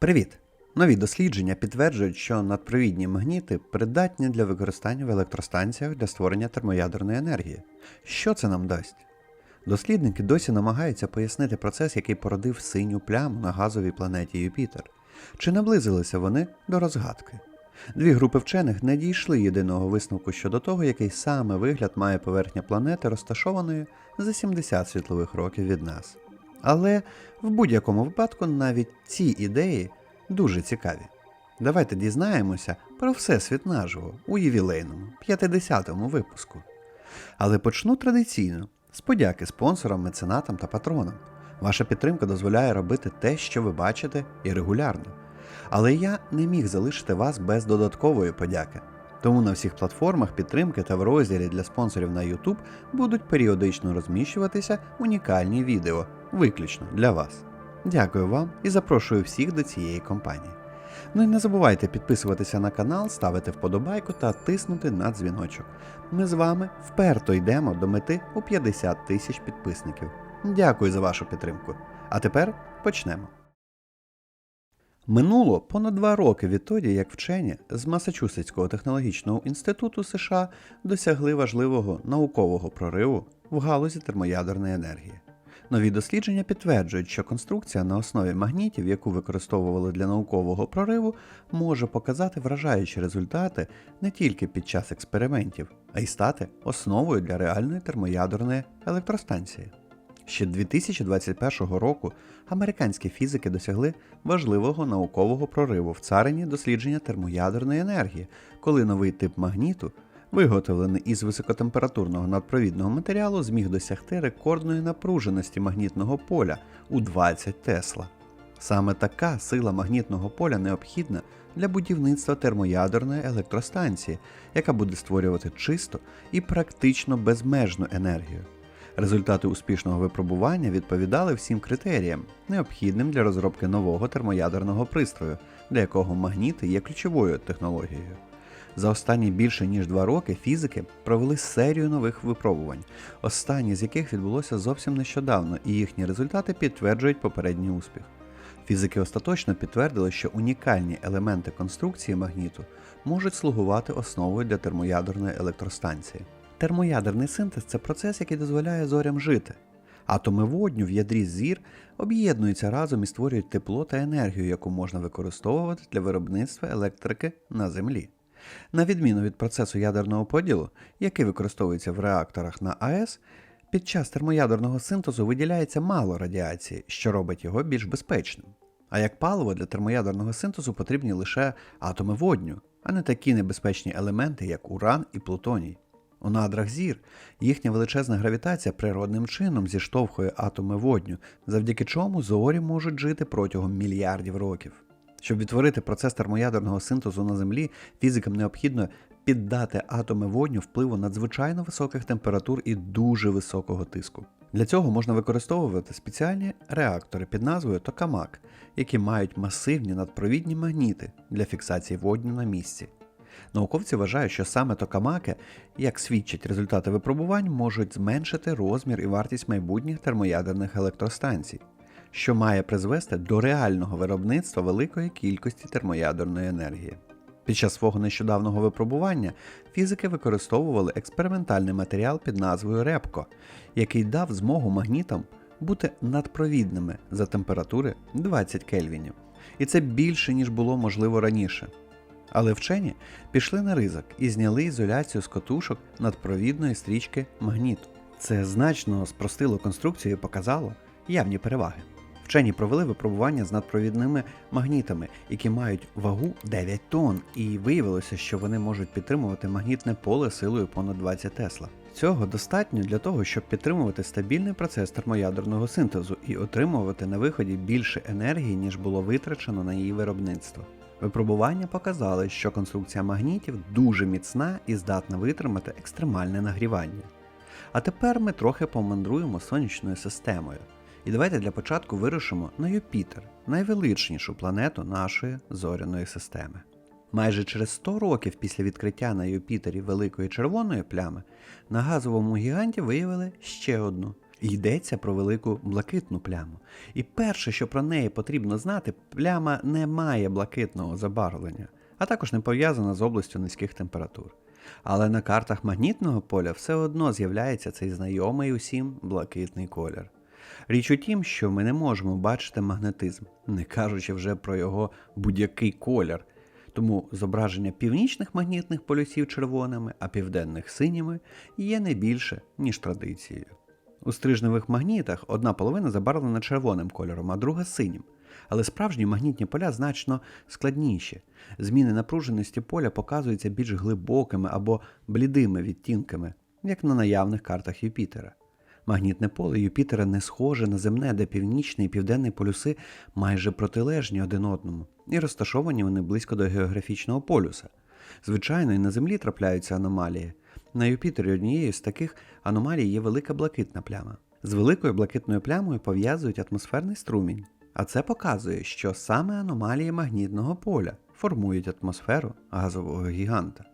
Привіт! Нові дослідження підтверджують, що надпровідні магніти придатні для використання в електростанціях для створення термоядерної енергії. Що це нам дасть? Дослідники досі намагаються пояснити процес, який породив синю пляму на газовій планеті Юпітер. Чи наблизилися вони до розгадки? Дві групи вчених не дійшли єдиного висновку щодо того, який саме вигляд має поверхня планети, розташованої за 70 світлових років від нас. Але в будь-якому випадку навіть ці ідеї дуже цікаві. Давайте дізнаємося про всесвіт наживо у ювілейному 50-му випуску. Але почну традиційно з подяки спонсорам, меценатам та патронам. Ваша підтримка дозволяє робити те, що ви бачите, і регулярно. Але я не міг залишити вас без додаткової подяки. Тому на всіх платформах підтримки та в розділі для спонсорів на YouTube будуть періодично розміщуватися унікальні відео, виключно для вас. Дякую вам і запрошую всіх до цієї компанії. Ну і не забувайте підписуватися на канал, ставити вподобайку та тиснути на дзвіночок. Ми з вами вперто йдемо до мети у 50 тисяч підписників. Дякую за вашу підтримку. А тепер почнемо. Минуло понад два роки відтоді, як вчені з Масачусетського технологічного інституту США досягли важливого наукового прориву в галузі термоядерної енергії. Нові дослідження підтверджують, що конструкція на основі магнітів, яку використовували для наукового прориву, може показати вражаючі результати не тільки під час експериментів, а й стати основою для реальної термоядерної електростанції. Ще 2021 року американські фізики досягли важливого наукового прориву в царині дослідження термоядерної енергії, коли новий тип магніту, виготовлений із високотемпературного надпровідного матеріалу, зміг досягти рекордної напруженості магнітного поля у 20 Тесла. Саме така сила магнітного поля необхідна для будівництва термоядерної електростанції, яка буде створювати чисту і практично безмежну енергію. Результати успішного випробування відповідали всім критеріям, необхідним для розробки нового термоядерного пристрою, для якого магніти є ключовою технологією. За останні більше ніж два роки фізики провели серію нових випробувань, останні з яких відбулося зовсім нещодавно, і їхні результати підтверджують попередній успіх. Фізики остаточно підтвердили, що унікальні елементи конструкції магніту можуть слугувати основою для термоядерної електростанції. Термоядерний синтез це процес, який дозволяє зорям жити. Атоми водню в ядрі зір об'єднуються разом і створюють тепло та енергію, яку можна використовувати для виробництва електрики на Землі. На відміну від процесу ядерного поділу, який використовується в реакторах на АЕС, під час термоядерного синтезу виділяється мало радіації, що робить його більш безпечним. А як паливо для термоядерного синтезу потрібні лише атоми водню, а не такі небезпечні елементи, як уран і плутоній. У надрах зір їхня величезна гравітація природним чином зіштовхує атоми водню, завдяки чому зорі можуть жити протягом мільярдів років. Щоб відтворити процес термоядерного синтезу на Землі, фізикам необхідно піддати атоми водню впливу надзвичайно високих температур і дуже високого тиску. Для цього можна використовувати спеціальні реактори під назвою Токамак, які мають масивні надпровідні магніти для фіксації водню на місці. Науковці вважають, що саме токамаки, як свідчать результати випробувань, можуть зменшити розмір і вартість майбутніх термоядерних електростанцій, що має призвести до реального виробництва великої кількості термоядерної енергії. Під час свого нещодавнього випробування фізики використовували експериментальний матеріал під назвою Репко, який дав змогу магнітам бути надпровідними за температури 20 кельвінів. І це більше, ніж було можливо раніше. Але вчені пішли на ризик і зняли ізоляцію з котушок надпровідної стрічки магніту. Це значно спростило конструкцію і показало явні переваги. Вчені провели випробування з надпровідними магнітами, які мають вагу 9 тонн, і виявилося, що вони можуть підтримувати магнітне поле силою понад 20 Тесла. Цього достатньо для того, щоб підтримувати стабільний процес термоядерного синтезу і отримувати на виході більше енергії, ніж було витрачено на її виробництво. Випробування показали, що конструкція магнітів дуже міцна і здатна витримати екстремальне нагрівання. А тепер ми трохи помандруємо сонячною системою. І давайте для початку вирушимо на Юпітер, найвеличнішу планету нашої зоряної системи. Майже через 100 років після відкриття на Юпітері великої червоної плями на газовому гіганті виявили ще одну Йдеться про велику блакитну пляму. І перше, що про неї потрібно знати, пляма не має блакитного забарвлення, а також не пов'язана з областю низьких температур. Але на картах магнітного поля все одно з'являється цей знайомий усім блакитний колір. Річ у тім, що ми не можемо бачити магнетизм, не кажучи вже про його будь-який колір. Тому зображення північних магнітних полюсів червоними, а південних синіми є не більше, ніж традицією. У стрижневих магнітах одна половина забарвлена червоним кольором, а друга синім. Але справжні магнітні поля значно складніші. Зміни напруженості поля показуються більш глибокими або блідими відтінками, як на наявних картах Юпітера. Магнітне поле Юпітера не схоже на земне, де північний і південний полюси майже протилежні один одному, і розташовані вони близько до географічного полюса. Звичайно, і на Землі трапляються аномалії. На Юпітері однією з таких аномалій є велика блакитна пляма. З великою блакитною плямою пов'язують атмосферний струмінь, а це показує, що саме аномалії магнітного поля формують атмосферу газового гіганта.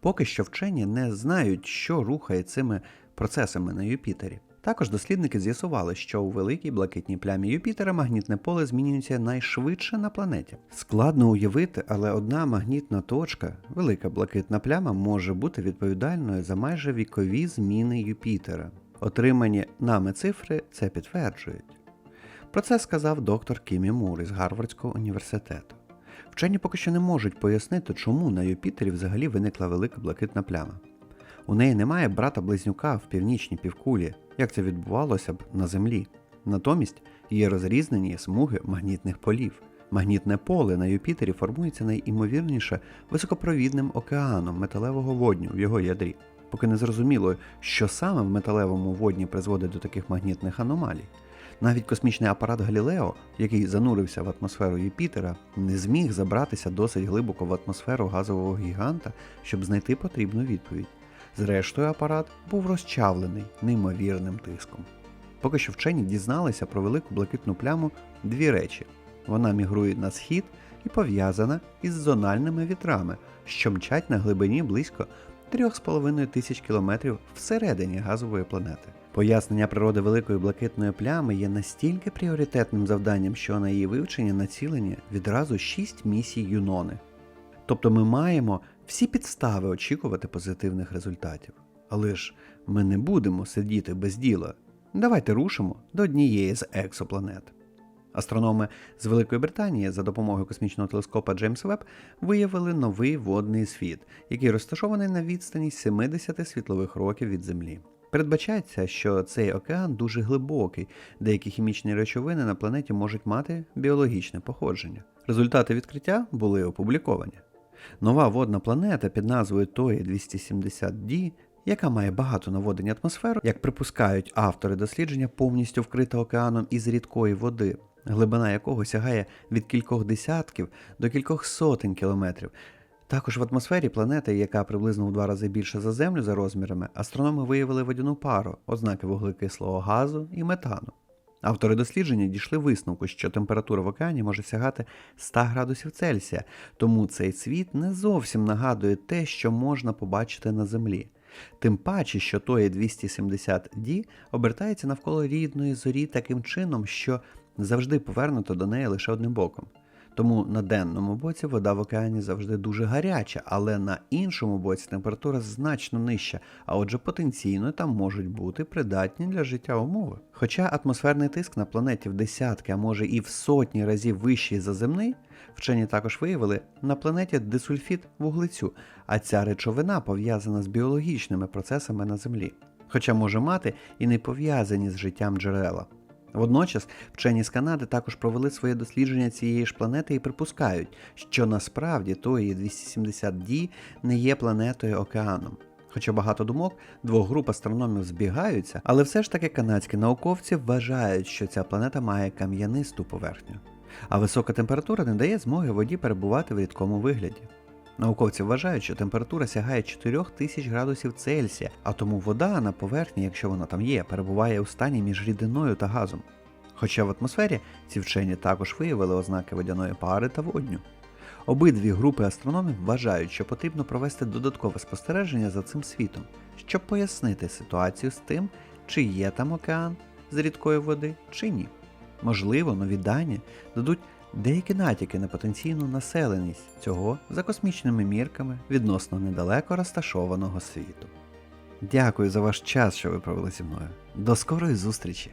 Поки що вчені не знають, що рухає цими процесами на Юпітері. Також дослідники з'ясували, що у великій блакитній плямі Юпітера магнітне поле змінюється найшвидше на планеті. Складно уявити, але одна магнітна точка, велика блакитна пляма, може бути відповідальною за майже вікові зміни Юпітера. Отримані нами цифри це підтверджують. Про це сказав доктор Кімі Мур із Гарвардського університету. Вчені поки що не можуть пояснити, чому на Юпітері взагалі виникла велика блакитна пляма. У неї немає брата-близнюка в північній півкулі, як це відбувалося б на Землі. Натомість є розрізнені смуги магнітних полів. Магнітне поле на Юпітері формується найімовірніше високопровідним океаном металевого водню в його ядрі, поки не зрозуміло, що саме в металевому водні призводить до таких магнітних аномалій. Навіть космічний апарат Галілео, який занурився в атмосферу Юпітера, не зміг забратися досить глибоко в атмосферу газового гіганта, щоб знайти потрібну відповідь. Зрештою, апарат був розчавлений неймовірним тиском. Поки що вчені дізналися про велику блакитну пляму дві речі: вона мігрує на схід і пов'язана із зональними вітрами, що мчать на глибині близько 3,5 тисяч кілометрів всередині газової планети. Пояснення природи великої блакитної плями є настільки пріоритетним завданням, що на її вивчення націлені відразу 6 місій Юнони. Тобто ми маємо всі підстави очікувати позитивних результатів. Але ж ми не будемо сидіти без діла. Давайте рушимо до однієї з екзопланет. Астрономи з Великої Британії за допомогою космічного телескопа Джеймс Веб виявили новий водний світ, який розташований на відстані 70 світлових років від Землі. Передбачається, що цей океан дуже глибокий, деякі хімічні речовини на планеті можуть мати біологічне походження. Результати відкриття були опубліковані. Нова водна планета під назвою Тої 270D, яка має багато наводень атмосферу, як припускають автори дослідження, повністю вкрита океаном із рідкої води, глибина якого сягає від кількох десятків до кількох сотень кілометрів. Також в атмосфері планети, яка приблизно в два рази більша за Землю за розмірами, астрономи виявили водяну пару, ознаки вуглекислого газу і метану. Автори дослідження дійшли висновку, що температура в океані може сягати 100 градусів Цельсія, тому цей світ не зовсім нагадує те, що можна побачити на Землі. Тим паче, що тої 270D обертається навколо рідної зорі таким чином, що завжди повернуто до неї лише одним боком. Тому на денному боці вода в океані завжди дуже гаряча, але на іншому боці температура значно нижча, а отже потенційно там можуть бути придатні для життя умови. Хоча атмосферний тиск на планеті в десятки, а може і в сотні разів вищий за земний, вчені також виявили на планеті дисульфід вуглецю, а ця речовина пов'язана з біологічними процесами на Землі, хоча може мати і не пов'язані з життям джерела. Водночас вчені з Канади також провели своє дослідження цієї ж планети і припускають, що насправді тої 270D не є планетою океаном. Хоча багато думок двох груп астрономів збігаються, але все ж таки канадські науковці вважають, що ця планета має кам'янисту поверхню, а висока температура не дає змоги воді перебувати в рідкому вигляді. Науковці вважають, що температура сягає 4000 градусів Цельсія, а тому вода на поверхні, якщо вона там є, перебуває у стані між рідиною та газом. Хоча в атмосфері ці вчені також виявили ознаки водяної пари та водню. Обидві групи астрономів вважають, що потрібно провести додаткове спостереження за цим світом, щоб пояснити ситуацію з тим, чи є там океан з рідкої води, чи ні. Можливо, нові дані дадуть деякі натяки на потенційну населеність цього за космічними мірками відносно недалеко розташованого світу. Дякую за ваш час, що ви провели зі мною. До скорої зустрічі!